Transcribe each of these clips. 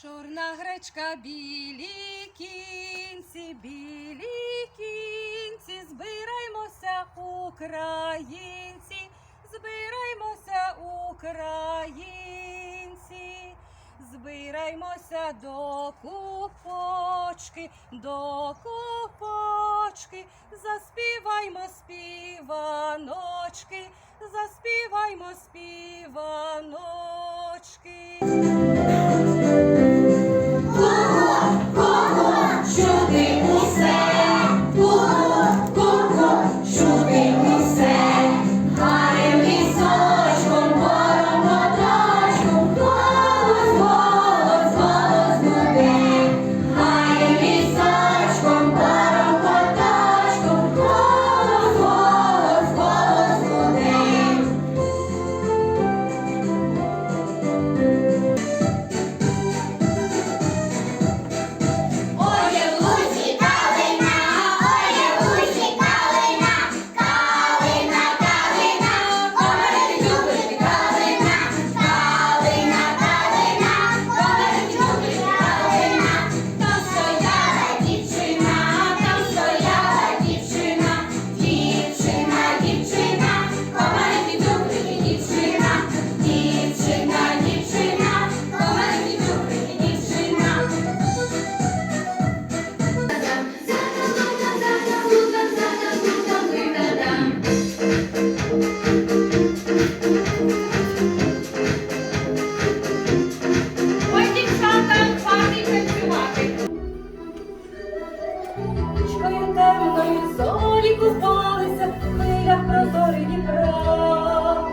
Чорна гречка білі кінці, білі кінці, збираймося українці, збираймося українці, збираймося до купочки, до купочки, заспіваймо співаночки, заспіваймо співаночки. річкою темною зорі купалися в хвилях прозорі Дніпра.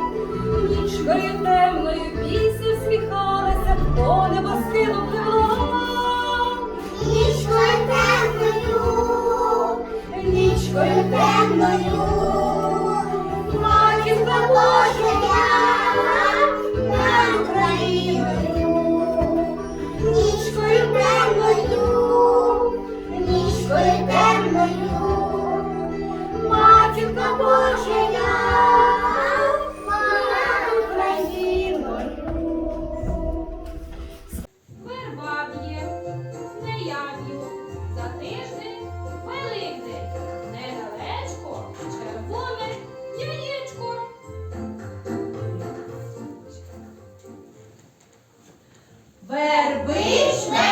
Нічкою темною пісня всміхалася, по небо небосхилу плила. Нічкою темною, нічкою темною. Вербичне.